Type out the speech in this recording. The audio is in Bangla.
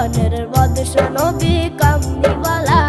জীবনের বদশ নবী কামনিওয়ালা